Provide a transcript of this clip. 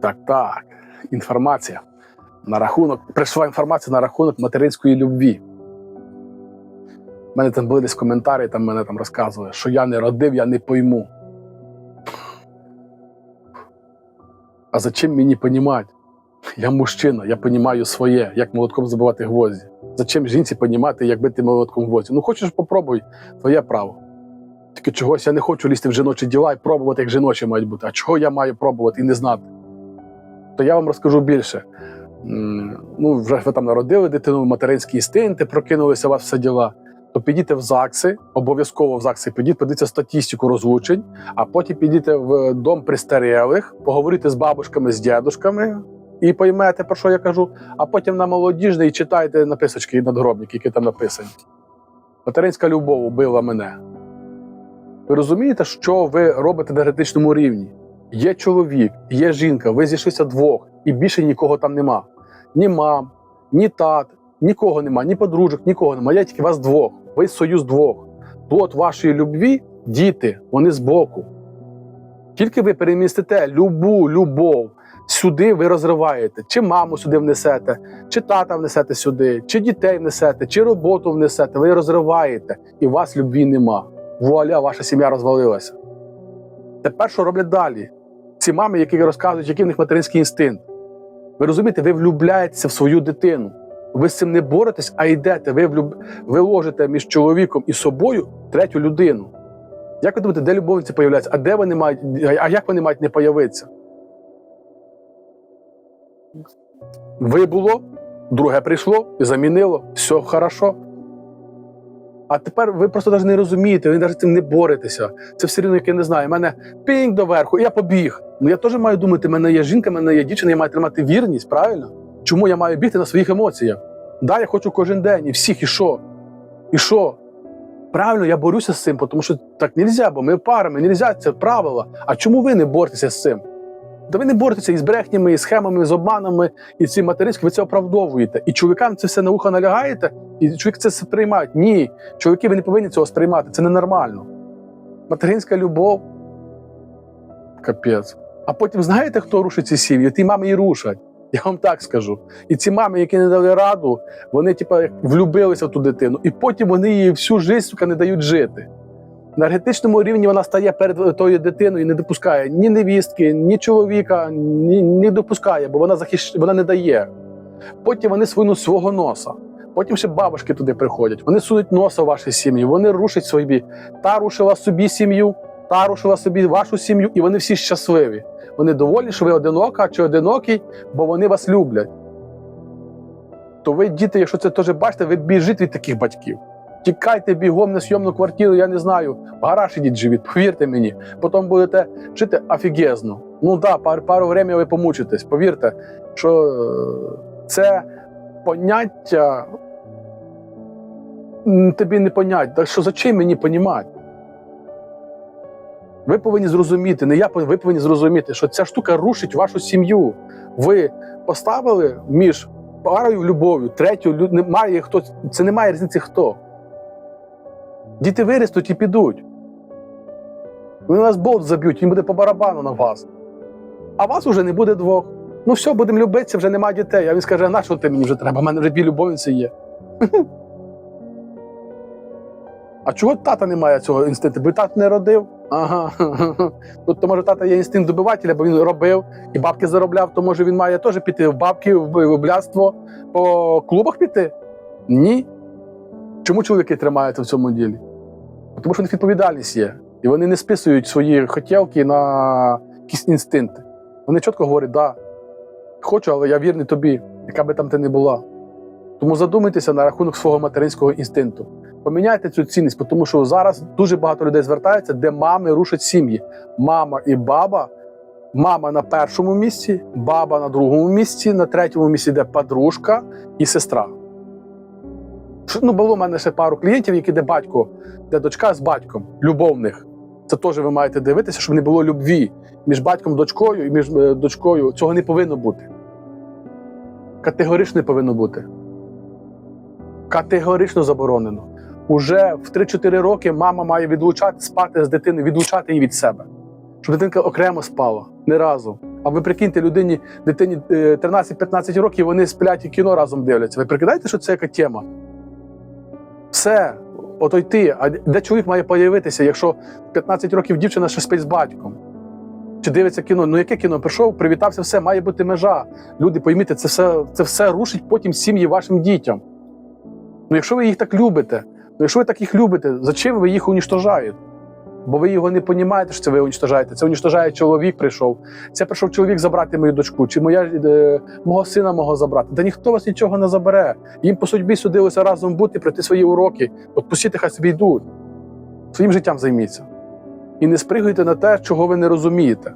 Так, так. Інформація. На рахунок. Прийшла інформація на рахунок материнської любві. У мене там були десь коментарі, там мене там розказували, що я не родив, я не пойму. А зачем мені понімати? Я мужчина, я понімаю своє, як молотком забивати гвозді. Зачем жінці понімати, як бити молотком гвозді? Ну хочеш попробуй, твоє право. Тільки чогось я не хочу лізти в жіночі діла і пробувати, як жіночі мають бути. А чого я маю пробувати і не знати? То я вам розкажу більше. Ну, вже ви там народили дитину, материнські інстинкти, прокинулися у вас все діла. То підійте в ЗАГСи, обов'язково в ЗАГСи підіть, подивіться статистику розлучень, а потім підійте в дом престарілих, поговорите з бабушками, з дідушками і поймете, про що я кажу, а потім на молодіжний читайте написочки і надгробники, які там написані. Материнська любов убила мене. Ви розумієте, що ви робите на енергетичному рівні? Є чоловік, є жінка, ви зійшлися двох, і більше нікого там нема. Ні мам, ні тат, нікого нема, ні подружок, нікого нема. Я тільки вас двох. Ви союз двох. Плод вашої любві діти, вони збоку. Тільки ви перемістите любу любов сюди, ви розриваєте. Чи маму сюди внесете, чи тата внесете сюди, чи дітей внесете, чи роботу внесете. Ви розриваєте, і у вас любві нема. Вуаля, ваша сім'я розвалилася. Тепер що роблять далі? Ці мами, які розказують, який в них материнський інстинкт. Ви розумієте, ви влюбляєтеся в свою дитину. Ви з цим не боретесь, а йдете. Ви, влюб... ви ложите між чоловіком і собою третю людину. Як ви думаєте, де любовниці появляються? А де вони мають, а як вони мають не появитися? Ви було, друге прийшло і замінило, все хорошо. А тепер ви просто навіть не розумієте, ви навіть цим не боретеся. Це все рівно, як я не знаю. Мене пінг доверху, і я побіг. Ну я теж маю думати, мене є жінка, мене є дівчина, я маю тримати вірність, правильно? Чому я маю бігти на своїх емоціях? Да, я хочу кожен день, і всіх, і що? І що? Правильно, я борюся з цим, тому що так не можна, бо ми парами, не можна, це правила. А чому ви не боретеся з цим? Та ви не боретеся із брехнями, і схемами, з обманами, і цим материнським, ви це оправдовуєте. І чоловікам це все на ухо налягаєте, і чоловіки це все сприймають. Ні, чоловіки, ви не повинні цього сприймати, це ненормально. Материнська любов. Капець. А потім знаєте, хто рушить ці сім'ї? Ті мами і рушать. Я вам так скажу. І ці мами, які не дали раду, вони, типа, як влюбилися в ту дитину, і потім вони їй всю життя не дають жити. На енергетичному рівні вона стає перед тою дитиною і не допускає ні невістки, ні чоловіка, ні, не допускає, бо вона захищ... вона не дає. Потім вони свинуть свого носа. Потім ще бабушки туди приходять. Вони сунуть носа в ваші сім'ї, вони рушать собі. Та рушила собі сім'ю, та рушила собі вашу сім'ю, і вони всі щасливі. Вони доволі, що ви одинока чи одинокий, бо вони вас люблять. То ви, діти, якщо це теж бачите, ви біжите від таких батьків. Тікайте бігом на сйомну квартиру, я не знаю, в гараж ідіть живіть, повірте мені. Потім будете жити офігезно. Ну так, да, пару, пару время ви помучитесь. Повірте, що е, це поняття тобі не понять. Так що за чим мені понімати? Ви повинні зрозуміти, не я ви повинні зрозуміти, що ця штука рушить вашу сім'ю. Ви поставили між парою любов'ю, третю немає хто. Це немає різниці хто. Діти виростуть і підуть. Вони вас болт заб'ють, їм буде по барабану на вас. А вас вже не буде двох. Ну все, будемо любитися, вже немає дітей. А він скаже, на що ти мені вже треба? У мене вже дві любовниці є. А чого тата немає цього інстинкту? Бо тато не родив. Ага. Тобто, може, тата є інстинкт добивателя, бо він робив і бабки заробляв, то може він має теж піти в бабки, в блядство, по клубах піти? Ні. Чому чоловіки тримаються в цьому ділі? Тому що в них відповідальність є. І вони не списують свої хотілки на якісь інстинкти. Вони чітко говорять, да, хочу, але я вірний тобі, яка би там ти не була. Тому задумайтеся на рахунок свого материнського інстинкту. Поміняйте цю цінність, тому що зараз дуже багато людей звертаються, де мами рушать сім'ї. Мама і баба. Мама на першому місці, баба на другому місці, на третьому місці йде подружка і сестра. Ну, було в мене ще пару клієнтів, які де батько, де дочка з батьком, любовних. Це теж ви маєте дивитися, щоб не було любві між батьком і дочкою і між е, дочкою. Цього не повинно бути. Категорично не повинно бути. Категорично заборонено. Уже в 3-4 роки мама має відлучати спати з дитиною, відлучати її від себе. щоб дитинка окремо спала, не разом. А ви прикиньте, людині, дитині е, 13-15 років, вони сплять і кіно разом дивляться. Ви прикидаєте, що це яка тема? Все, ото йти. А де чоловік має появитися, якщо 15 років дівчина ще спить з батьком? Чи дивиться кіно? Ну яке кіно? Прийшов, привітався, все, має бути межа. Люди, пойміть, це все, це все рушить потім сім'ї вашим дітям. Ну, якщо ви їх так любите, ну якщо ви так їх любите, зачем ви їх унічтожаєте? Бо ви його не розумієте, що це ви унічтожаєте. Це унічтожає чоловік прийшов. Це прийшов чоловік забрати мою дочку, чи моя, е, мого сина мого забрати. Та ніхто вас нічого не забере. Їм по судьбі судилося разом бути, пройти свої уроки. От пустіть, хай собі йдуть. Своїм життям займіться. І не спригуйте на те, чого ви не розумієте.